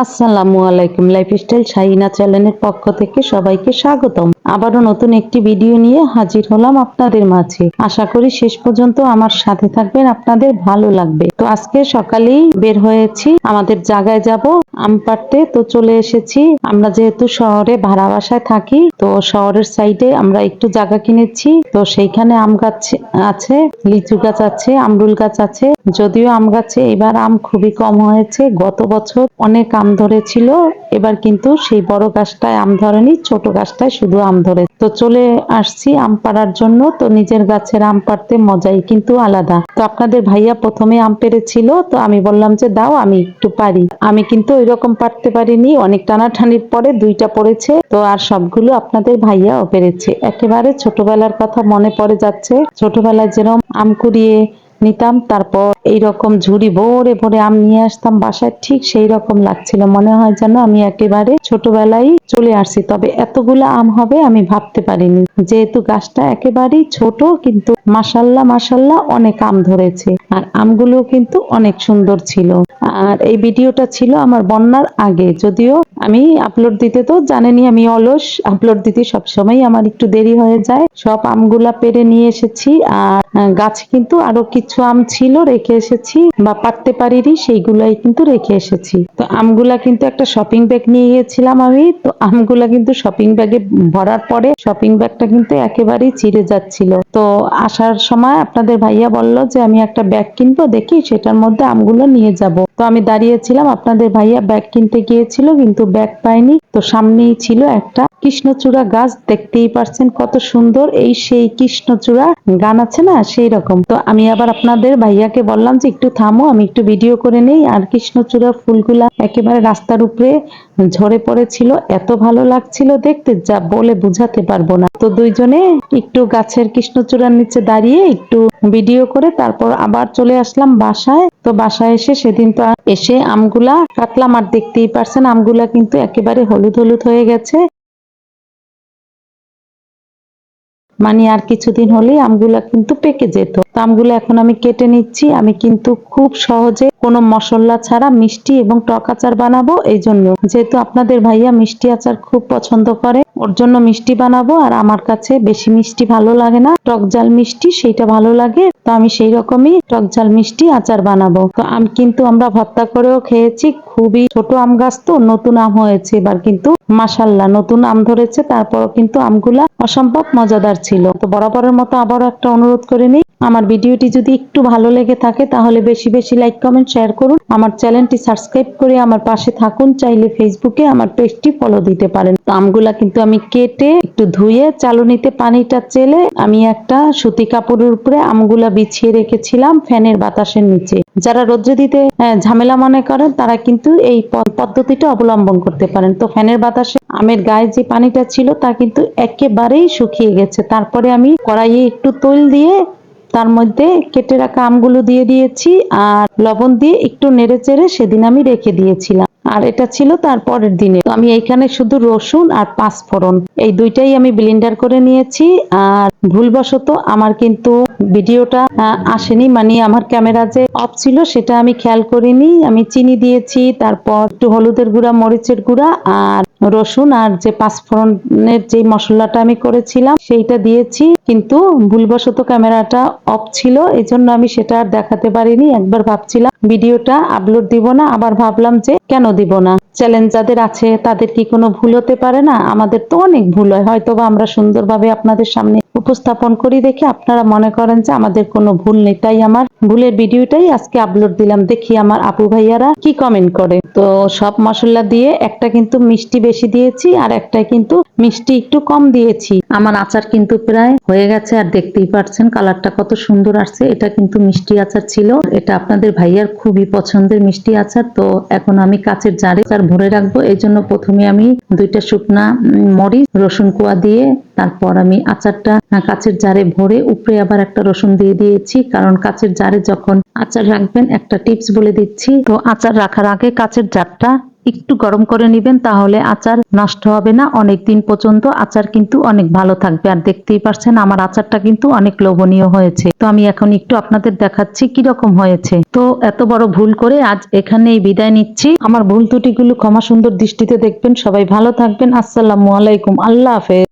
আসসালামু আলাইকুম লাইফস্টাইল শাহিনা চ্যানেলের পক্ষ থেকে সবাইকে স্বাগতম। আবারও নতুন একটি ভিডিও নিয়ে হাজির হলাম আপনাদের মাঝে। আশা করি শেষ পর্যন্ত আমার সাথে থাকবেন, আপনাদের ভালো লাগবে। তো আজকে সকালেই বের হয়েছি। আমাদের জায়গায় যাব। আম পাড়তে তো চলে এসেছি। আমরা যেহেতু শহরে ভাড়া বাসায় থাকি, তো শহরের সাইডে আমরা একটু জায়গা কিনেছি। তো সেইখানে আম গাছ আছে, লিচু গাছ আছে, আমরুল গাছ আছে। যদিও আম গাছে এবার আম খুবই কম হয়েছে। গত বছর অনেক আম ধরেছিল। এবার কিন্তু সেই বড় গাছটায় আম ধরেনি, ছোট গাছটায় শুধু আম ধরে তো চলে আসছি আম পাড়ার জন্য। তো নিজের গাছের আম পাড়তে মজাই কিন্তু আলাদা। তো আপনাদের ভাইয়া প্রথমে আম পেরেছিল তো আমি বললাম যে দাও, আমি একটু পারি। আমি কিন্তু ওই রকম পারতে পারিনি, অনেক টানাটানির পরে দুইটা পড়েছে, তো আর সবগুলো আপনাদের ভাইয়াও পেরেছে। একেবারে ছোটবেলার কথা মনে পড়ে যাচ্ছে। ছোটবেলায় যেরকম আম কুড়িয়ে নিতাম, তারপর এই রকম ঝুড়ি ভরে ভরে আম নিয়ে আসতাম বাসায়, ঠিক সেই রকম লাগছিল। মনে হয় যেন আমি একেবারে ছোটবেলায় চলে আসছি, তবে এতগুলো আম হবে আমি ভাবতে পারিনি। যেহেতু গাছটা একেবারেই ছোট, কিন্তু মাসাল্লাহ মাসাল্লাহ অনেক আম ধরেছে। আর আমগুলো কিন্তু অনেক সুন্দর ছিল। আর এই ভিডিওটা ছিল আমার বন্যার আগে। যদিও আমি আপলোড দিতে তো জানেনি, আমি অলস আপলোড দিতে সবসময় আমার একটু দেরি হয়ে যায়। সব আমগুলা পেরে নিয়ে এসেছি। আর গাছে কিন্তু আরও কিছু আম ছিল, রেখে এসেছি। বা পারতে পারিনি সেইগুলাই কিন্তু রেখে এসেছি। তো আমগুলা কিন্তু একটা শপিং ব্যাগ নিয়ে গিয়েছিলাম আমি। তো আমগুলা কিন্তু শপিং ব্যাগে ভরার পরে শপিং ব্যাগটা কিন্তু একেবারেই চিড়ে যাচ্ছিল। তো আসার সময় আপনাদের ভাইয়া বলল যে আমি একটা ব্যাগ কিনবো, দেখি সেটার মধ্যে আমগুলো নিয়ে যাব। তো আমি দাঁড়িয়েছিলাম, আপনাদের ভাইয়া ব্যাগ কিনতে গিয়েছিল, কিন্তু ব্যাগ পাইনি তো সামনেই ছিল একটা কৃষ্ণচূড়া গাছ দেখতেই পারছেন কত সুন্দর। এই সেই কৃষ্ণচূড়া গান আছে না? সেই রকম। তো আমি আবার আপনাদের ভাইয়াকে বললাম যে একটু থামো, আমি একটু ভিডিও করে নেই। আর কৃষ্ণচূড়া ফুলগুলা একেবারে রাস্তার উপরে ঝরে পড়েছিল। এত ভালো লাগছিল দেখতে, যা বলে বুঝাতে পারব না। তো দুইজনে একটু গাছের কৃষ্ণচূড়ার নিচে দাঁড়িয়ে একটু ভিডিও করে তারপর আবার চলে আসলাম বাসায়। তো বাসায় এসে সেদিন তো এসে আমগুলা কাটলাম আর দেখতেই পারছেন। আমগুলা কিন্তু একেবারে হলুদ হলুদ হয়ে গেছে। মানে আর কিছুদিন হলেই আমগুলা কিন্তু পেকে যেত। আমগুলো এখন আমি কেটে নিচ্ছি। আমি কিন্তু খুব সহজে কোনো মশলা ছাড়া মিষ্টি এবং টক আচার বানাবো এই জন্য। যেহেতু আপনাদের ভাইয়া মিষ্টি আচার খুব পছন্দ করে, ওর জন্য মিষ্টি বানাবো আর আমার কাছে বেশি মিষ্টি ভালো লাগে না। টক জাল মিষ্টি, সেইটা ভালো লাগে। তো আমি সেই রকমই টক ঝাল মিষ্টি আচার বানাবো। তো আম কিন্তু আমরা ভর্তা করেও খেয়েছি। খুবই ছোট আম গাছ তো, নতুন আম হয়েছে এবার কিন্তু। মাসাল্লাহ নতুন আম ধরেছে, তারপরও কিন্তু আমগুলা অসম্ভব মজাদার ছিল। তো বরাবরের মতো আবারও একটা অনুরোধ করে নিই। আমার ভিডিওটি যদি একটু ভালো লেগে থাকে, তাহলে বেশি বেশি লাইক, কমেন্ট, শেয়ার করুন। আমার চ্যানেলটি সাবস্ক্রাইব করে আমার পাশে থাকুন, চাইলে ফেসবুকে আমার পেজটি ফলো দিতে পারেন। তো আমগুলা কিন্তু আমি কেটে একটু ধুয়ে চালনিতে পানিটা চেলে আমি একটা সুতি কাপড়ের উপরে আমগুলা বিছিয়ে রেখেছিলাম ফ্যানের বাতাসের নিচে। যারা রোদ্রে দিতে ঝামেলা মনে করেন, তারা কিন্তু এই পদ্ধতিটা অবলম্বন করতে পারেন। তো ফ্যানের বাতাসে আমের গায়ে যে পানিটা ছিল, তা কিন্তু একেবারেই শুকিয়ে গেছে। তারপরে আমি কড়াইয়ে একটু তৈল দিয়ে তার মধ্যে কেটে রাখা আমগুলো দিয়ে দিয়েছি, আর লবণ দিয়ে একটু নেড়ে চেড়ে সেদিন আমি রেখে দিয়েছিলাম। আর এটা ছিল তার পরের দিনে। তো আমি এইখানে শুধু রসুন আর পাঁচফোড়ন, এই দুইটাই আমি ব্লেন্ডার করে নিয়েছি, আর ভুলবশত আমার কিন্তু ভিডিওটা আসেনি। মানে আমার ক্যামেরা যে অফ ছিল সেটা আমি খেয়াল করিনি। আমি চিনি দিয়েছি, তারপর একটু হলুদের গুঁড়া, মরিচের গুঁড়া আর রসুন আর যে পাঁচফোড়নের যে মশলাটা আমি করেছিলাম সেইটা দিয়েছি। কিন্তু ভুলবশত ক্যামেরাটা অফ ছিল এই জন্য আমি সেটা আর দেখাতে পারিনি। একবার ভাবছিলাম ভিডিওটা আপলোড দিব না, আবার ভাবলাম যে কেন দিব না? চ্যালেঞ্জ যাদের আছে, তাদের কি কোনো ভুল হতে পারে না? আমাদের তো অনেক ভুল হয়। হয়তো বা আমরা সুন্দরভাবে আপনাদের সামনে উপস্থাপন করি দেখে আপনারা মনে করেন যে আমাদের কোনো ভুল নেই। তাই আমার ভুলের ভিডিওটাই আজকে আপলোড দিলাম। দেখি আমার আপু ভাইয়ারা কি কমেন্ট করে। তো সব মশলা দিয়ে একটা কিন্তু মিষ্টি বেশি দিয়েছি আর একটা কিন্তু মিষ্টি একটু কম দিয়েছি। আমার আচার কিন্তু প্রায় হয়ে গেছে আর দেখতেই পাচ্ছেন কালারটা কত সুন্দর আসছে। এটা কিন্তু মিষ্টি আচার ছিল। এটা আপনাদের ভাইয়ার খুবই পছন্দের মিষ্টি আচার। তো এখন আমি কাচের জারে আচার ভরে রাখব। এই জন্য প্রথমে আমি দুইটা শুকনা মরিচ, রসুন কোয়া দিয়ে তারপর আমি আচারটা কাচের জারে ভরে উপরে আবার একটা রসুন দিয়ে দিয়েছি, কারণ কাচের জারে যখন আচার রাখবেন, একটা টিপস বলে দিচ্ছি। তো আচার রাখার আগে কাচের জারটা একটু গরম করে নেবেন, তাহলে আচার নষ্ট হবে না। অনেক দিন পর্যন্ত আচার কিন্তু অনেক ভালো থাকবে। আর দেখতেই পারছেন, আমার আচারটা কিন্তু অনেক লোভনীয় হয়েছে। তো আমি এখন একটু আপনাদের দেখাচ্ছি কীরকম হয়েছে। তো এত বড় ভুল করে আজ এখানেই বিদায় নিচ্ছি। আমার ভুল ত্রুটিগুলো ক্ষমা সুন্দর দৃষ্টিতে দেখবেন। সবাই ভালো থাকবেন। আসসালামু আলাইকুম। আল্লাহ হাফেজ।